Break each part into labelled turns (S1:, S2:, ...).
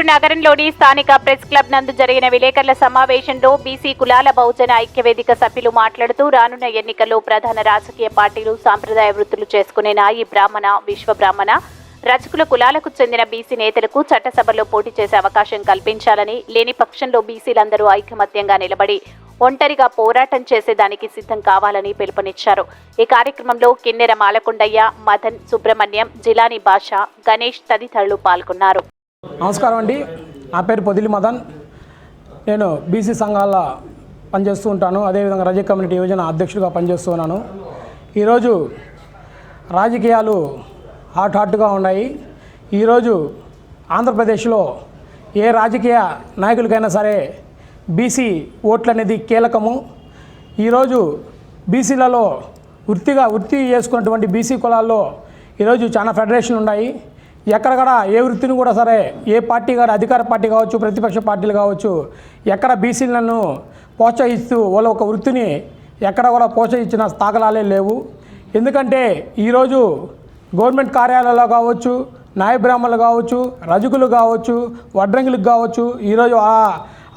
S1: నెల్లూరు నగరంలోని స్థానిక press club నందు జరిగిన విలేకరుల సమావేశంలో బీసీ కులాల బహుజన ఐక్యవేదిక సభ్యులు మాట్లాడుతూ రానున్న ఎన్నికల్లో ప్రధాన రాజకీయ పార్టీలు సాంప్రదాయ వృత్తులు చేసుకునే నాయి బ్రాహ్మణ విశ్వ బ్రాహ్మణ రచకుల కులాలకు చెందిన బీసీ నేతలకు చట్టసభలో పోటీ చేసే అవకాశం కల్పించాలని లేని పక్షంలో బీసీలందరూ ఐకమత్యంగా నిలబడి ఒంటరిగా పోరాటం చేసేదానికి సిద్ధం కావాలని పిలుపునిచ్చారు. ఈ కార్యక్రమంలో కిన్నెర మాలకొండయ్య మదన్ సుబ్రహ్మణ్యం జిలాని భాష గణేష్ తదితరులు పాల్గొన్నారు.
S2: నమస్కారం అండి. నా పేరు పొదిలి మదన్. నేను బీసీ సంఘాల పనిచేస్తూ ఉంటాను. అదేవిధంగా రజ కమ్యూనిటీ యోజన అధ్యక్షుడిగా పనిచేస్తూ ఉన్నాను. ఈరోజు రాజకీయాలు హాట్ హాట్గా ఉన్నాయి. ఈరోజు ఆంధ్రప్రదేశ్లో ఏ రాజకీయ నాయకులకైనా సరే బీసీ ఓట్లు అనేది కీలకము. ఈరోజు బీసీలలో వృత్తిగా వృత్తి చేసుకున్నటువంటి బీసీ కులాల్లో ఈరోజు చాలా ఫెడరేషన్లు ఉన్నాయి. ఎక్కడ కూడా ఏ వృత్తిని కూడా సరే ఏ పార్టీ కూడా అధికార పార్టీ కావచ్చు ప్రతిపక్ష పార్టీలు కావచ్చు ఎక్కడ బీసీలను ప్రోత్సహిస్తూ వాళ్ళ ఒక వృత్తిని ఎక్కడ కూడా ప్రోత్సహించిన తాకలాలే లేవు. ఎందుకంటే ఈరోజు గవర్నమెంట్ కార్యాలయాల్లో కావచ్చు న్యాయ బ్రాహ్మణులు కావచ్చు రజకులు కావచ్చు వడ్రంగులకు కావచ్చు ఈరోజు ఆ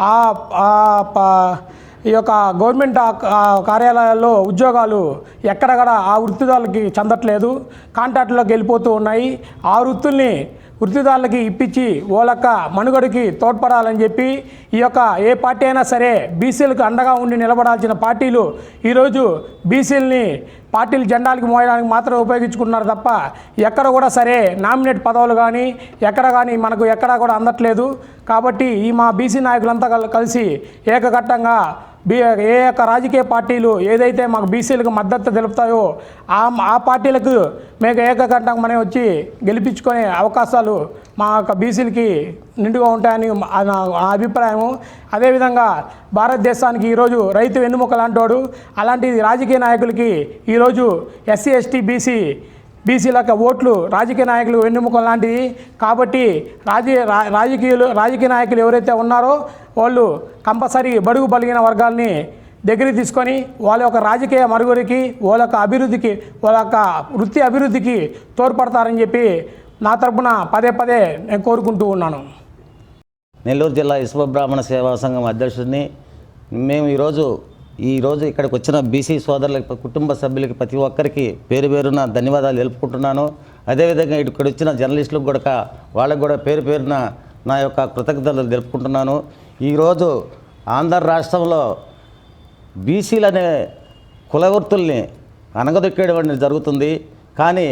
S2: ఆ- ఆ ప- ఈ యొక్క గవర్నమెంట్ కార్యాలయాల్లో ఉద్యోగాలు ఎక్కడ కూడా ఆ వృత్తిదారులకి చెందట్లేదు. కాంట్రాక్టులోకి వెళ్ళిపోతూ ఉన్నాయి. ఆ వృత్తుల్ని వృత్తిదారులకి ఇప్పించి ఓలక్క మనుగడకి తోడ్పడాలని చెప్పి ఈ యొక్క ఏ పార్టీ అయినా సరే బీసీలకు అండగా ఉండి నిలబడాల్సిన పార్టీలు ఈరోజు బీసీలని పార్టీలు జెండాలకి మోయడానికి మాత్రం ఉపయోగించుకుంటున్నారు తప్ప ఎక్కడ కూడా సరే నామినేట్ పదవులు కానీ ఎక్కడ కానీ మనకు ఎక్కడా కూడా అందట్లేదు. కాబట్టి ఈ మా బీసీ నాయకులంతా కలిసి ఏకఘట్టంగా బీ ఏ యొక్క రాజకీయ పార్టీలు ఏదైతే మాకు బీసీలకు మద్దతు తెలుపుతాయో ఆ ఆ పార్టీలకు మేము ఏకఘట్టంగా మనం వచ్చి గెలిపించుకునే అవకాశాలు మా యొక్క బీసీలకి నిండుగా ఉంటాయని మా- నా నా అభిప్రాయము. అదేవిధంగా భారతదేశానికి ఈరోజు రైతు వెన్నుముక లాంటోడు అలాంటి రాజకీయ నాయకులకి ఈరోజు ఎస్సీ ఎస్టీ బీసీ బీసీల యొక్క ఓట్లు రాజకీయ నాయకులు వెన్నుముక లాంటిది కాబట్టి రాజకీయ రాజకీయులు రాజకీయ నాయకులు ఎవరైతే ఉన్నారో వాళ్ళు కంపల్సరీ బడుగు బలిగిన వర్గాల్ని దగ్గరికి తీసుకొని వాళ్ళ యొక్క రాజకీయ మరుగురికి వాళ్ళ యొక్క అభివృద్ధికి వాళ్ళ యొక్క వృత్తి అభివృద్ధికి తోడ్పడతారని చెప్పి నా తరపున పదే పదే నేను కోరుకుంటూ ఉన్నాను.
S3: నెల్లూరు జిల్లా ఇసుక బ్రాహ్మణ సేవా సంఘం అధ్యక్షుడిని మేము ఈరోజు ఈరోజు ఇక్కడికి వచ్చిన బీసీ సోదరులకి కుటుంబ సభ్యులకి ప్రతి ఒక్కరికి పేరు పేరున ధన్యవాదాలు తెలుపుకుంటున్నాను. అదేవిధంగా ఇక్కడ వచ్చిన జర్నలిస్టులకు కూడా వాళ్ళకు కూడా పేరు పేరున నా యొక్క కృతజ్ఞతలు తెలుపుకుంటున్నాను. ఈరోజు ఆంధ్ర రాష్ట్రంలో బీసీలు అనే కులవృత్తుల్ని అనగదొక్కేయడం జరుగుతుంది. కానీ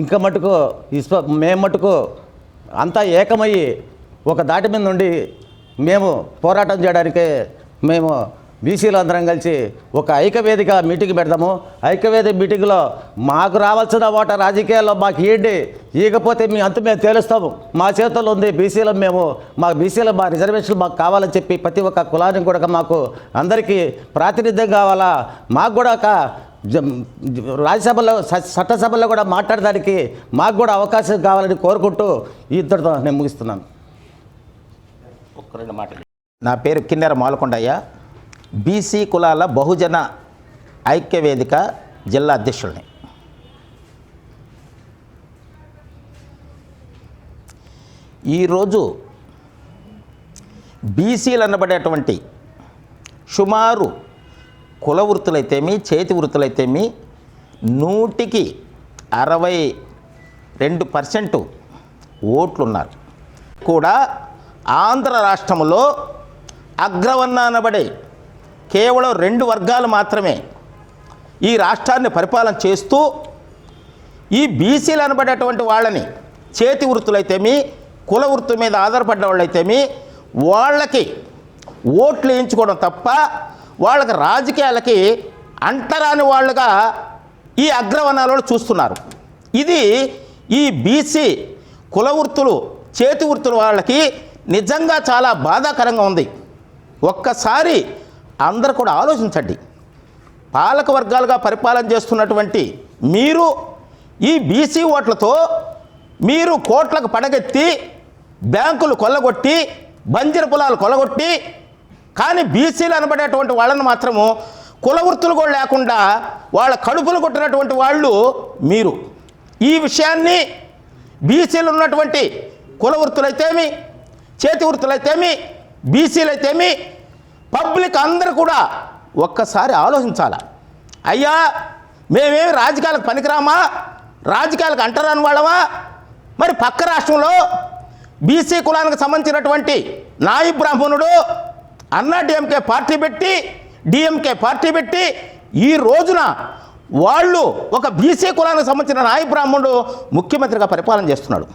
S3: ఇంకా మటుకు ఇస్ప మేము మటుకు అంతా ఏకమయ్యి ఒక దాటి మీద నుండి మేము పోరాటం చేయడానికే మేము బీసీలు అందరం కలిసి ఒక ఐక్యవేదిక మీటింగ్ పెడదాము. ఐక్యవేదిక మీటింగ్లో మాకు రావాల్సిన ఓట రాజకీయాల్లో మాకు ఇవ్వండి ఇకపోతే మీ అంత మేము తేలుస్తాము. మా చేతుల్లో ఉంది బీసీలో మేము. మా బీసీలో మా రిజర్వేషన్లు మాకు కావాలని చెప్పి ప్రతి ఒక్క కులానికి కూడా మాకు అందరికీ ప్రాతినిధ్యం కావాలా? మాకు కూడా ఒక జ- రాజ్యసభలో చట్టసభలో కూడా మాట్లాడడానికి మాకు కూడా అవకాశం కావాలని కోరుకుంటూ ఈ ఇద్దరితో నేను ముగిస్తున్నాను. ఒక్క రెండు మాటలు.
S4: నా పేరు కిన్నెర మాలకొండయ్య. బీసీ కులాల బహుజన ఐక్యవేదిక జిల్లా అధ్యక్షుడిని. ఈరోజు బీసీలు అనబడేటువంటి సుమారు కుల వృత్తులైతేమి చేతి వృత్తులైతేమి నూటికి అరవై రెండు పర్సెంటు ఓట్లున్నారు. కూడా ఆంధ్ర రాష్ట్రంలో అగ్రవర్ణ అనబడే కేవలం రెండు వర్గాలు మాత్రమే ఈ రాష్ట్రాన్ని పరిపాలన చేస్తూ ఈ బీసీలు అనబడేటువంటి వాళ్ళని చేతి వృత్తులైతేమి కుల వృత్తి మీద ఆధారపడ్డ వాళ్ళైతేమి వాళ్ళకి ఓట్లు వేయించుకోవడం తప్ప వాళ్ళకి రాజకీయాలకి అంటరాని వాళ్ళుగా ఈ అగ్రవర్ణాలలో చూస్తున్నారు. ఇది ఈ బీసీ కుల వృత్తులు చేతి వృత్తుల వాళ్ళకి నిజంగా చాలా బాధాకరంగా ఉంది. ఒక్కసారి అందరు కూడా ఆలోచించండి. పాలక వర్గాలుగా పరిపాలన చేస్తున్నటువంటి మీరు ఈ బీసీ ఓట్లతో మీరు కోట్లకు పడగెత్తి బ్యాంకులు కొల్లగొట్టి బంజర పొలాలు కొల్లగొట్టి కానీ బీసీలు అనబడేటువంటి వాళ్ళని మాత్రము కుల వృత్తులు కూడా లేకుండా వాళ్ళ కడుపులు కొట్టినటువంటి వాళ్ళు మీరు. ఈ విషయాన్ని బీసీలు ఉన్నటువంటి కుల వృత్తులైతేమి చేతి వృత్తులైతేమి బీసీలైతేమి పబ్లిక్ అందరూ కూడా ఒక్కసారి ఆలోచించాల? అయ్యా మేమేమి రాజకీయాలకు పనికిరామా? రాజకీయాలకు అంటరాని వాళ్ళమా? మరి పక్క రాష్ట్రంలో బీసీ కులానికి సంబంధించినటువంటి నాయి బ్రాహ్మణుడు అన్నా డిఎంకే పార్టీ పెట్టి డిఎంకే పార్టీ పెట్టి ఈ రోజున వాళ్ళు ఒక బీసీ కులానికి సంబంధించిన నాయి బ్రాహ్మణుడు ముఖ్యమంత్రిగా పరిపాలన చేస్తున్నాడు.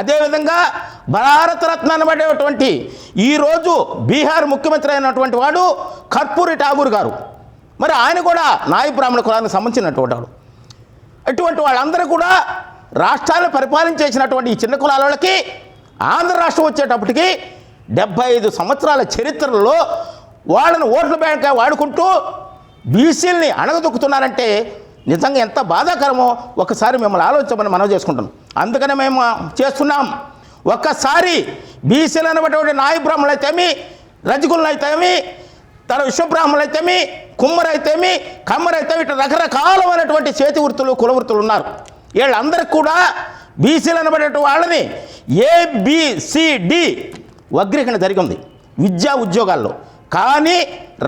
S4: అదేవిధంగా భారతరత్న అనబడేటువంటి ఈరోజు బీహార్ ముఖ్యమంత్రి అయినటువంటి వాడు కర్పూరి ఠాగూర్ గారు. మరి ఆయన కూడా నాయి బ్రాహ్మణ కులానికి సంబంధించినటువంటి వాడు. అటువంటి వాళ్ళందరూ కూడా రాష్ట్రాలను పరిపాలించేసినటువంటి ఈ చిన్న కులాల వాళ్ళకి ఆంధ్ర రాష్ట్రం వచ్చేటప్పటికి డెబ్బై ఐదు సంవత్సరాల చరిత్రలో వాళ్ళని ఓట్ల బ్యాంక్గా వాడుకుంటూ బీసీల్ని అణగదొక్కుతున్నారంటే నిజంగా ఎంత బాధాకరమో ఒకసారి మిమ్మల్ని ఆలోచించమని మనం చేసుకుంటున్నాం. అందుకనే మేము చేస్తున్నాం. ఒక్కసారి బీసీలు అనేటువంటి నాయ బ్రాహ్మణులైతేమి అయితేమి అయితేమి తన విశ్వబ్రాహ్మణులైతేమి కుమ్మరైతేమి కమ్మరైతేమి ఇట్లా రకరకాలమైనటువంటి చేతి వృత్తులు కుల వృత్తులు ఉన్నారు. వీళ్ళందరికీ కూడా బీసీలు అనబడేటువంటి వాళ్ళని ఏబిసిడి వగ్రీకరణ జరిగింది విద్యా ఉద్యోగాల్లో. కానీ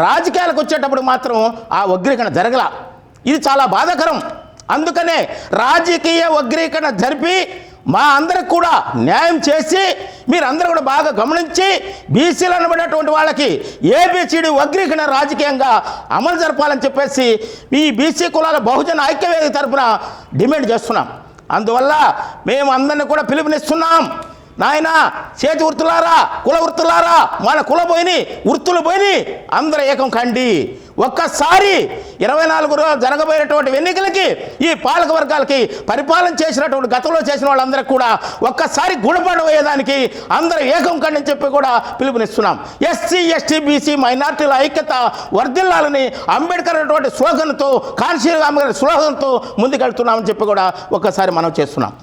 S4: రాజకీయాలకు వచ్చేటప్పుడు మాత్రం ఆ వగ్రీకరణ జరగల. ఇది చాలా బాధాకరం. అందుకనే రాజకీయ వగ్రీకరణ జరిపి మా అందరికి కూడా న్యాయం చేసి మీరందరూ కూడా బాగా గమనించి బీసీలు అనబడేటువంటి వాళ్ళకి ఏబిసిడి వగ్రీకరణ రాజకీయంగా అమలు జరపాలని చెప్పేసి ఈ బీసీ కులాల బహుజన ఐక్యవేదిక తరపున డిమాండ్ చేస్తున్నాం. అందువల్ల మేము అందరిని కూడా పిలుపునిస్తున్నాం. నాయన చేతి వృత్తులారా కుల వృత్తులారా మన కుల పోయిని వృత్తులు పోయిని అందరూ ఏకం కండి. ఒక్కసారి ఇరవై నాలుగు రోజులు జరగబోయేటువంటి ఎన్నికలకి ఈ పాలక వర్గాలకి పరిపాలన చేసినటువంటి గతంలో చేసిన వాళ్ళందరికీ కూడా ఒక్కసారి గుణపడబోయేదానికి అయ్యేదానికి అందరూ ఏకం కండి చెప్పి కూడా పిలుపునిస్తున్నాం. ఎస్సీ ఎస్టీ బీసీ మైనార్టీల ఐక్యత వర్ధిల్లాలని అంబేద్కర్ అనేటువంటి స్లోగన్తో కాన్షీరామ్ గారి స్లోగన్తో ముందుకెళ్తున్నామని చెప్పి కూడా ఒక్కసారి మనం చేస్తున్నాం.